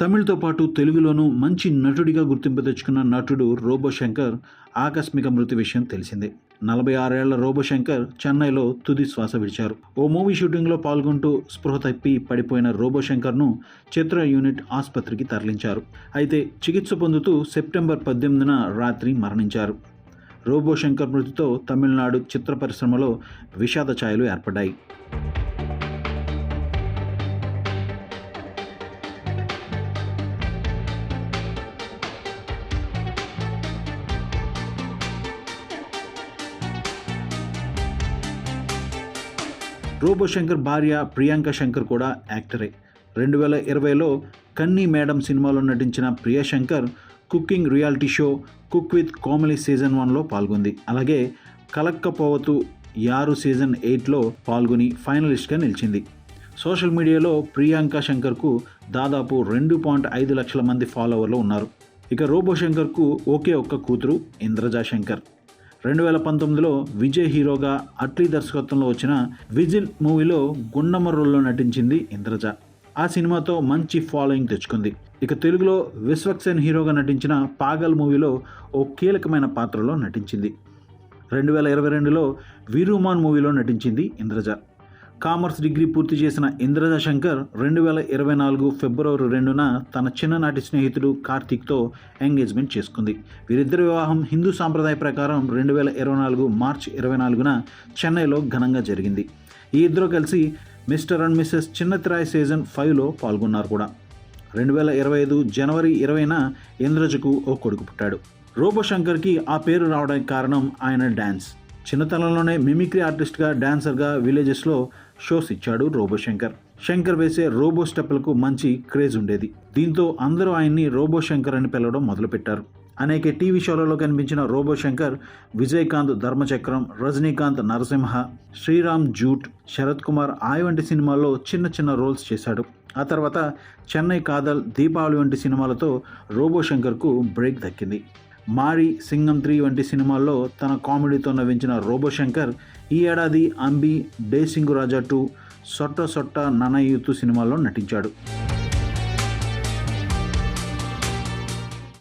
తమిళ్తో పాటు తెలుగులోనూ మంచి నటుడిగా గుర్తింపు తెచ్చుకున్న నటుడు రోబో శంకర్ ఆకస్మిక మృతి విషయం తెలిసిందే. నలభై ఆరేళ్ళ రోబో శంకర్ చెన్నైలో తుది శ్వాస విడిచారు. ఓ మూవీ షూటింగ్లో పాల్గొంటూ స్పృహ తప్పి పడిపోయిన రోబో శంకర్ను చిత్ర యూనిట్ ఆసుపత్రికి తరలించారు. అయితే చికిత్స పొందుతూ సెప్టెంబర్ పద్దెనిమిదిన రాత్రి మరణించారు. రోబో శంకర్ మృతితో తమిళనాడు చిత్ర పరిశ్రమలో విషాద ఛాయలు ఏర్పడ్డాయి. రోబో శంకర్ భార్య ప్రియాంక శంకర్ కూడా యాక్టరే. రెండు వేల ఇరవైలో కన్నీ మేడం సినిమాలో నటించిన Priya Shankar cooking reality show cook with comedy season వన్లో పాల్గొంది. అలాగే కలక్కపోవతు యారు సీజన్ ఎయిట్లో పాల్గొని ఫైనలిస్ట్గా నిలిచింది. సోషల్ మీడియాలో ప్రియాంక శంకర్కు దాదాపు రెండు పాయింట్ ఐదు లక్షల మంది ఫాలోవర్లు ఉన్నారు. ఇక రోబో శంకర్కు ఒకే ఒక్క కూతురు ఇంద్రజా శంకర్ రెండు వేల పంతొమ్మిదిలో విజయ్ హీరోగా అట్లీ దర్శకత్వంలో వచ్చిన విజిల్ మూవీలో గుండమ్మ రోల్లో నటించింది ఇంద్రజ. ఆ సినిమాతో మంచి ఫాలోయింగ్ తెచ్చుకుంది. ఇక తెలుగులో విశ్వక్సేన్ హీరోగా నటించిన పాగల్ మూవీలో ఓ కీలకమైన పాత్రలో నటించింది. రెండు వేల ఇరవై రెండులో వీరుమాన్ మూవీలో నటించింది ఇంద్రజ. కామర్స్ డిగ్రీ పూర్తి చేసిన ఇంద్రజ శంకర్ రెండు వేల ఇరవై నాలుగు ఫిబ్రవరి రెండున తన చిన్ననాటి స్నేహితుడు కార్తీక్తో ఎంగేజ్మెంట్ చేసుకుంది. వీరిద్దరి వివాహం హిందూ సాంప్రదాయ ప్రకారం రెండు వేల ఇరవై నాలుగు మార్చి ఇరవై నాలుగున చెన్నైలో ఘనంగా జరిగింది. ఈ ఇద్దరు కలిసి mister and missus Chinnathirai season ఫైవ్లో పాల్గొన్నారు కూడా. రెండు వేల ఇరవై ఐదు జనవరి ఇరవైన ఇంద్రజకు ఓ కొడుకు పుట్టాడు. రోబో శంకర్కి ఆ పేరు రావడానికి కారణం ఆయన డ్యాన్స్ చిన్నతనంలోనే మిమిక్రీ ఆర్టిస్ట్గా డాన్సర్గా విలేజెస్లో షోస్ ఇచ్చాడు రోబో శంకర్ శంకర్ వేసే రోబో స్టెప్పులకు మంచి క్రేజ్ ఉండేది. దీంతో అందరూ ఆయన్ని రోబో శంకర్ అని పిలవడం మొదలుపెట్టారు. అనేక టీవీ షోలలో కనిపించిన రోబో శంకర్ విజయకాంత్ ధర్మచక్రం రజనీకాంత్ నరసింహ శ్రీరామ్ జూట్ శరత్ కుమార్ ఆయ వంటి సినిమాల్లో చిన్న చిన్న రోల్స్ చేశాడు. ఆ తర్వాత చెన్నై కాదల్ దీపావళి వంటి సినిమాలతో రోబో శంకర్కు బ్రేక్ దక్కింది. మారి సింగం త్రీ వంటి సినిమాల్లో తన కామెడీతో నవ్వించిన రోబో శంకర్ ఈ ఏడాది అంబి డేసింగు రాజా టూ సొట్ట సొట్ట ననయూతు సినిమాల్లో నటించాడు.